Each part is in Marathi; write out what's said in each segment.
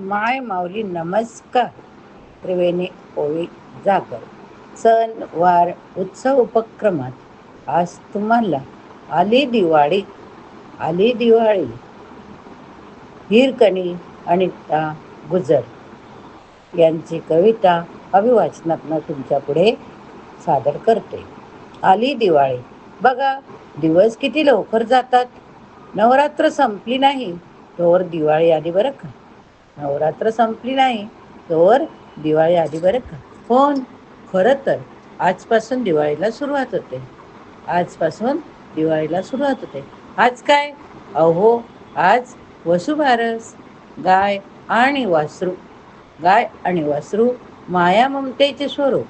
माय माऊली नमस्कार. त्रिवेणी ओळी जागर. सण वार उत्सव उपक्रमात आज तुम्हाला आली दिवाळी. आली दिवाळी. हिरकणी अनिता गुजर यांची कविता अभिवाचनातनं तुमच्यापुढे सादर करते. आली दिवाळी. बघा दिवस किती लवकर जातात. नवरात्र संपली नाही तोवर दिवाळी आली बरं का? नवरात्र संपली नाही तर दिवाळी आली बरं का? पण खरं तर आजपासून दिवाळीला सुरुवात होते. आजपासून दिवाळीला सुरुवात होते. आज काय? अहो आज वसुबारस गाय आणि वासरू. गाय आणि वासरू माया ममतेचे स्वरूप.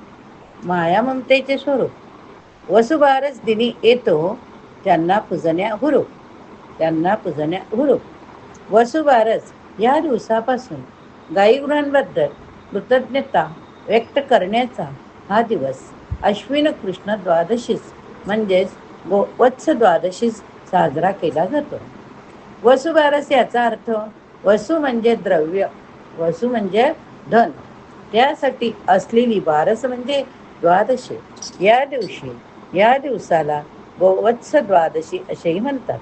माया ममतेचे स्वरूप. वसुबारस दिनी येतो त्यांना पूजण्या हुरूप. त्यांना पूजण्या हुरूप. वसुबारस या दिवसापासून गाईगुरांबद्दल कृतज्ञता व्यक्त करण्याचा हा दिवस अश्विन कृष्ण द्वादशीस म्हणजेच गो वत्स द्वादशीस साजरा केला जातो. वसुबारस याचा अर्थ वसु म्हणजे द्रव्य वसु म्हणजे धन. त्यासाठी असलेली बारस म्हणजे द्वादशी. या दिवशी या दिवसाला गोवत्स द्वादशी असेही म्हणतात.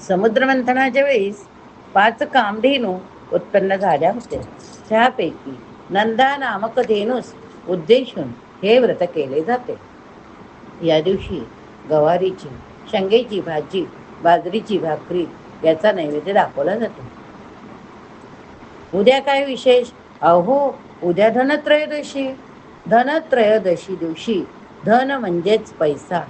समुद्रमंथनाच्या वेळीस पाच कामधेनू उत्पन्न झाल्या होत्या. त्यापैकी नंदा नामक धेनूस उद्देशून हे व्रत केले जाते. या दिवशी गवारीची शेंगेची भाजी बाजरीची भाकरी याचा नैवेद्य दाखवला जातो. उद्या काय विशेष? अहो उद्या धनत्रयोदशी. धनत्रयोदशी दिवशी धन म्हणजेच पैसा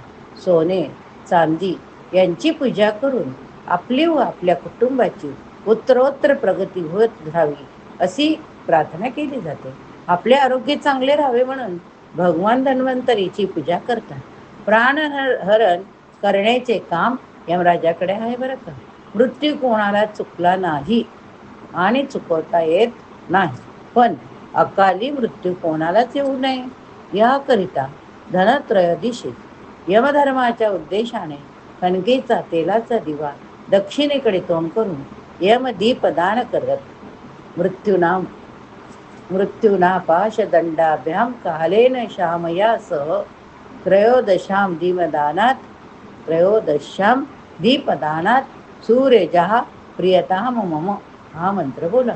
सोने चांदी यांची पूजा करून आपली व आपल्या कुटुंबाची उत्तरोत्तर प्रगती होत राहावी अशी प्रार्थना केली जाते. आपले आरोग्य चांगले राहावे म्हणून भगवान धन्वंतरीची पूजा करतात. प्राण हरण करण्याचे काम यमराजाकडे आहे बरं का. मृत्यू कोणाला चुकला नाही आणि चुकवता येत नाही. पण अकाली मृत्यू कोणालाच येऊ नये. याकरिता धनत्रयोदिशी यमधर्माच्या उद्देशाने कणकेचा तेलाचा दिवा दक्षिणेकडे तोंड करून यम दीपदान करत मृत्यूना मृत्यूना पाशदंडाभ्याम कालेन श्यामयासह त्रयोदशाम दीपदानात त्रयोदशाम दीपदानात सूर्यजहा प्रियताम मम हा मंत्र बोला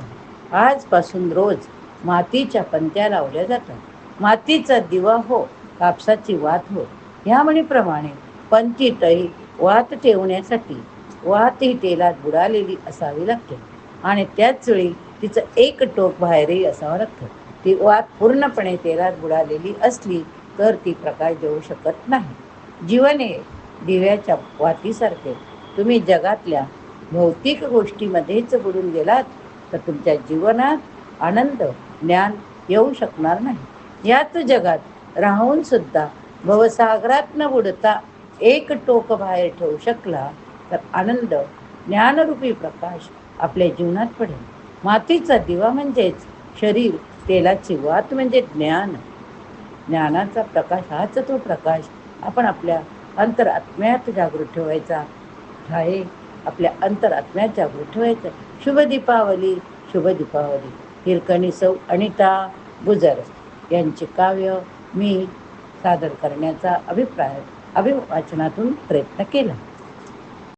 आजपासून रोज मातीच्या पंत्या लावल्या जातात मातीचा दिवा हो कापसाची वात हो ह्या म्हणीप्रमाणे पंचीतही वात ठेवण्यासाठी वात ही तेलात बुडालेली असावी लागते. आणि त्याच वेळी तिचं एक टोक बाहेरही असावं लागतं. ती वात पूर्णपणे तेलात बुडालेली असली तर ती प्रकाश देऊ शकत नाही. जीवन हे दिव्याच्या वातीसारखे. तुम्ही जगातल्या भौतिक गोष्टीमध्येच बुडून गेलात तर तुमच्या जीवनात आनंद ज्ञान येऊ शकणार नाही. याच जगात राहून सुद्धा भवसागरात न बुडता एक टोक बाहेर ठेवू शकला तर आनंद ज्ञानरूपी प्रकाश आपल्या जीवनात पडेल. मातीचा दिवा म्हणजेच शरीर तेलाची वात म्हणजे ज्ञान. ज्ञानाचा प्रकाश हाच तो प्रकाश आपण आपल्या अंतरात्म्यात जागृत ठेवायचा. आहे आपल्या अंतरात्म्यात जागृत ठेवायचं. शुभ दीपावली शुभ दीपावली. हिरकणी सौ अनिता गुजर यांचे काव्य मी सादर करण्याचा अभिप्राय अभिवाचनातून प्रयत्न केला.